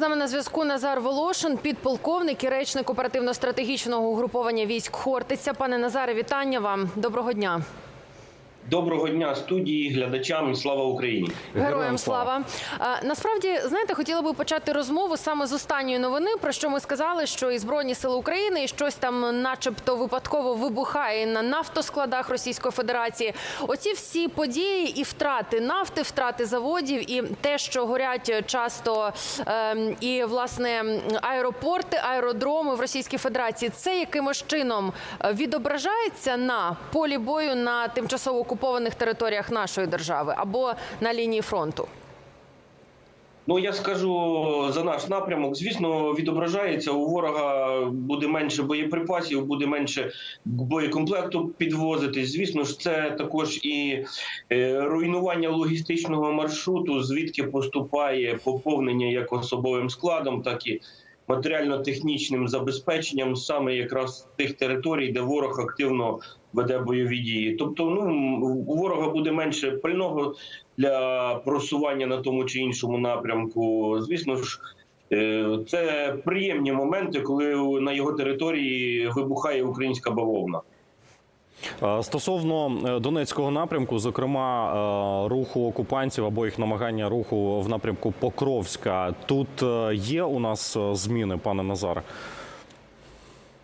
З нами на зв'язку Назар Волошин, підполковник і речник оперативно-стратегічного угруповання військ Хортиця. Пане Назаре, вітання вам. Доброго дня. Доброго дня студії, глядачам і слава Україні. Героям слава. Насправді, знаєте, хотіла би почати розмову саме з останньої новини, про що ми сказали, що і збройні сили України, і щось там, начебто, випадково вибухає на нафтоскладах Російської Федерації. Оці всі події і втрати нафти, втрати заводів, і те, що горять часто ем, і власне аеропорти, аеродроми в Російській Федерації, це якимось чином е, відображається на полі бою на тимчасово окупованих територіях нашої держави або на лінії фронту. Ну я скажу за наш напрямок. Звісно, відображається у ворога буде менше боєприпасів, буде менше боєкомплекту підвозити. Звісно ж, це також і е, руйнування логістичного маршруту, звідки поступає поповнення як особовим складом, так і матеріально-технічним забезпеченням, саме якраз тих територій, де ворог активно веде бойові дії. Тобто, ну у ворога буде менше пального для просування на тому чи іншому напрямку. Звісно ж. е, Це приємні моменти, коли на його території вибухає українська бавовна. Е, Стосовно е, Донецького напрямку, зокрема руху окупантів або їх намагання руху в напрямку Покровська, тут є у нас зміни, пане Назаре?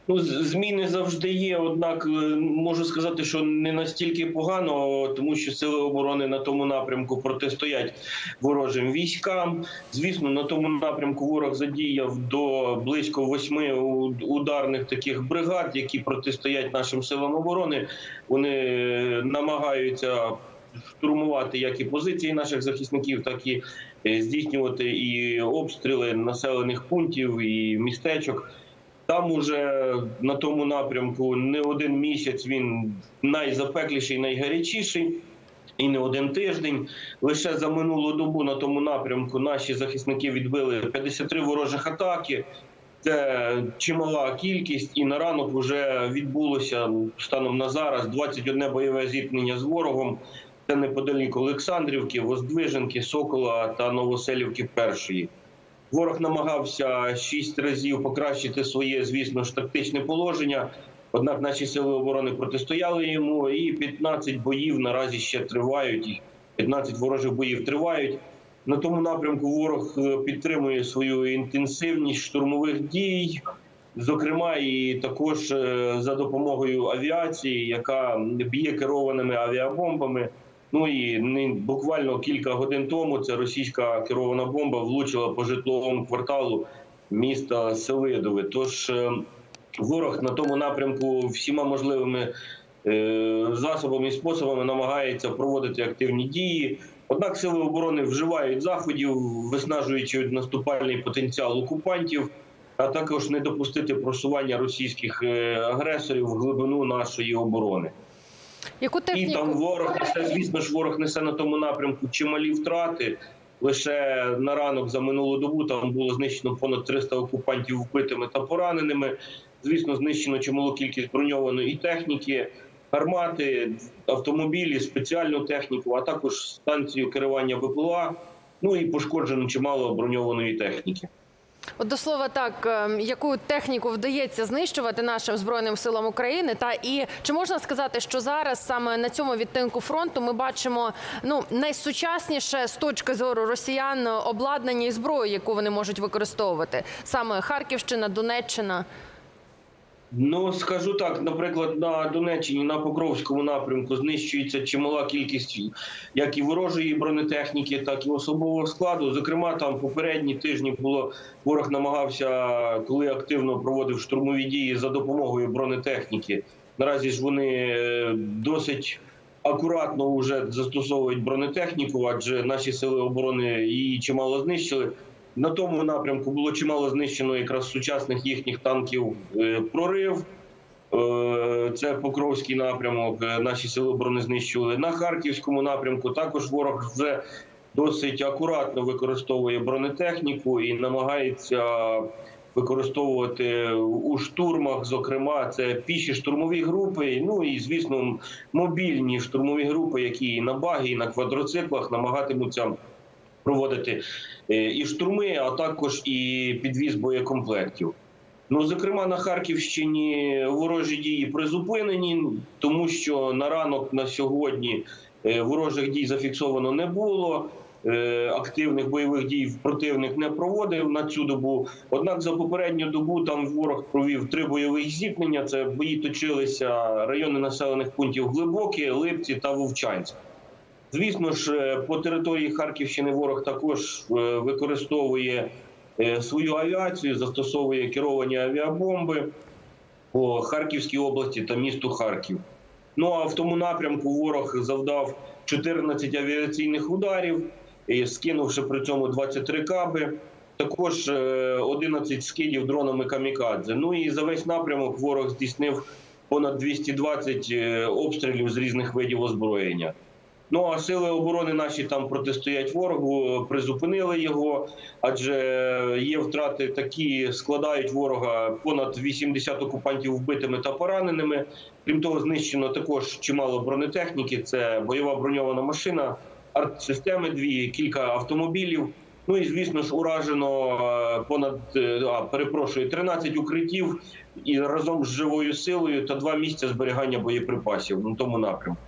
Ну, зміни завжди є. Однак е, можу сказати, що не настільки погано, тому що сили оборони на тому напрямку протистоять ворожим військам. Звісно, на тому напрямку ворог задіяв до близько восьми ударних таких бригад, які протистоять нашим силам оборони. Вони е, намагаються штурмувати як і позиції наших захисників, так і е, здійснювати і обстріли населених пунктів і містечок. Там уже на тому напрямку не один місяць він найзапекліший, найгарячіший. І не один тиждень. Лише за минулу добу на тому напрямку наші захисники відбили 53 ворожих атаки. Це чимала кількість, і на ранок вже відбулося станом на зараз 21 бойове зіткнення з ворогом. Це неподалік Олександрівки, Воздвиженки, Сокола та Новоселівки першої. Ворог намагався шість разів покращити своє, звісно ж, тактичне положення. Однак наші сили оборони протистояли йому, і 15 боїв наразі ще тривають. і 15 ворожих боїв тривають. На тому напрямку ворог е, підтримує свою інтенсивність штурмових дій, зокрема, і також е, за допомогою авіації, яка б'є керованими авіабомбами. Ну і не- буквально кілька годин тому ця російська керована бомба влучила по житловому кварталу міста Селидове. Тож е, ворог на тому напрямку всіма можливими е, засобами і способами намагається проводити активні дії. Однак сили оборони вживають заходів, виснажуючи наступальний потенціал окупантів, а також не допустити просування російських е, агресорів в глибину нашої оборони. Яку І там ворог несе, звісно ж, ворог несе на тому напрямку чималі втрати. Лише на ранок за минулу добу там було знищено понад 300 окупантів вбитими та пораненими. Звісно, знищено чималу кількість броньованої техніки, гармати, автомобілі, спеціальну техніку, а також станцію керування БПЛА. Ну і пошкоджено чимало броньованої техніки. От до слова, так ем, яку техніку вдається знищувати нашим збройним силам України, та і чи можна сказати, що зараз саме на цьому відтинку фронту ми бачимо ну найсучасніше з точки зору росіян обладнання і зброю, яку вони можуть використовувати, саме Харківщина, Донеччина. Ну скажу так, наприклад, на Донеччині на Покровському напрямку знищується чимала кількість як і ворожої бронетехніки, так і особового складу. Зокрема, там попередні тижні було ворог намагався, коли активно проводив штурмові дії за допомогою бронетехніки. Наразі ж вони е, досить акуратно вже застосовують бронетехніку, адже наші сили оборони її чимало знищили. На тому напрямку було чимало знищено якраз сучасних їхніх танків е, прорив. Е, Це Покровський напрямок. е, Наші сили оборони знищували на Харківському напрямку. Також ворог вже досить акуратно використовує бронетехніку і намагається використовувати у штурмах. Зокрема, це піші штурмові групи. Ну і звісно, мобільні штурмові групи, які і на багі, і на квадроциклах намагатимуться проводити е, і штурми, а також і підвіз боєкомплектів. Ну, зокрема, на Харківщині ворожі дії призупинені, тому що на ранок на сьогодні е, ворожих дій зафіксовано не було. Е, Активних бойових дій противник не проводив на цю добу. Однак за попередню добу там ворог провів три бойових зіткнення. Це бої точилися райони населених пунктів Глибокі, Липці та Вовчанськ. Звісно ж, е, по території Харківщини ворог також е, використовує е, свою авіацію, застосовує керовані авіабомби по Харківській області та місту Харків. Ну а в тому напрямку ворог завдав 14 авіаційних ударів, скинувши при цьому 23 каби. Також е, 11 скидів дронами камікадзе. Ну і за весь напрямок ворог здійснив понад 220 е, обстрілів з різних видів озброєння. Ну а сили оборони наші там протистоять ворогу, призупинили його, адже є втрати такі, складають ворога понад 80 окупантів вбитими та пораненими. Крім того, знищено також чимало бронетехніки. Це бойова броньована машина, артсистеми дві, кілька автомобілів. Ну і звісно ж уражено е, понад е, а, перепрошую 13 укриттів і разом з живою силою та два місця зберігання боєприпасів на тому напрямку.